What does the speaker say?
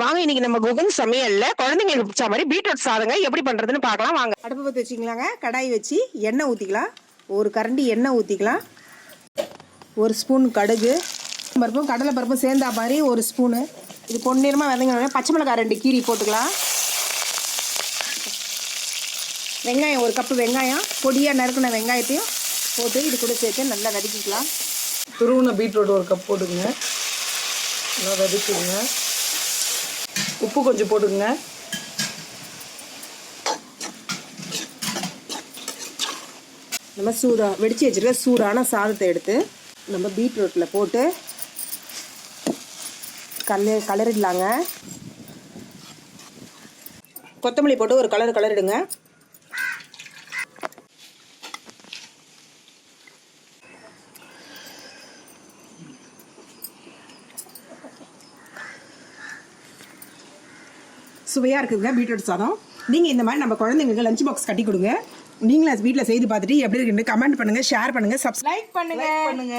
வாங்க இன்னைக்கு நம்ம குகன் சமையல்ல குழந்தைங்களுக்கு பிடிச்ச மாதிரி பீட்ரூட் சாதங்க எப்படி பண்றதுன்னு பார்க்கலாம். வாங்க. அடுப்பு பற்றி வச்சுக்கலாங்க. கடாய் வச்சு எண்ணெய் ஊற்றிக்கலாம் ஒரு கரண்டி எண்ணெய் ஊற்றிக்கலாம் ஒரு ஸ்பூன் கடுகு பருப்பும் கடலை பருப்பும் சேர்ந்தா மாதிரி ஒரு ஸ்பூனு. இது பொன்னிறமாக விதைங்க பச்சை மிளகாய் ரெண்டு கீரி போட்டுக்கலாம். வெங்காயம் ஒரு கப்பு வெங்காயம். பொடியாக நறுக்கின வெங்காயத்தையும் போட்டு இது கூட சேர்த்து நல்லா வதக்கிக்கலாம். துருவின பீட்ரூட் ஒரு கப் போட்டுக்கங்க. நல்லா வதக்கிடுங்க. உப்பு கொஞ்சம் போட்டுக்கோங்க. நம்ம சூடா வெடிச்சு வச்சுருக்க சூடான சாதத்தை எடுத்து நம்ம பீட்ரூட்டில் போட்டு கல் கலரிடலாங்க. கொத்தமல்லி போட்டு ஒரு கலர் கலரிடுங்க சுவையாக இருக்குதுங்க பீட்ரூட் சாதம். நீங்கள் இந்த மாதிரி நம்ம குழந்தைங்களுக்கு லஞ்ச் பாக்ஸ் கட்டி கொடுங்க. நீங்களும் வீட்டில் செய்து பார்த்துட்டு எப்படி இருக்குன்னு கமெண்ட் பண்ணுங்கள் ஷேர் பண்ணுங்கள் சப்ஸ்கிரைப் பண்ணுங்கள் பண்ணுங்க.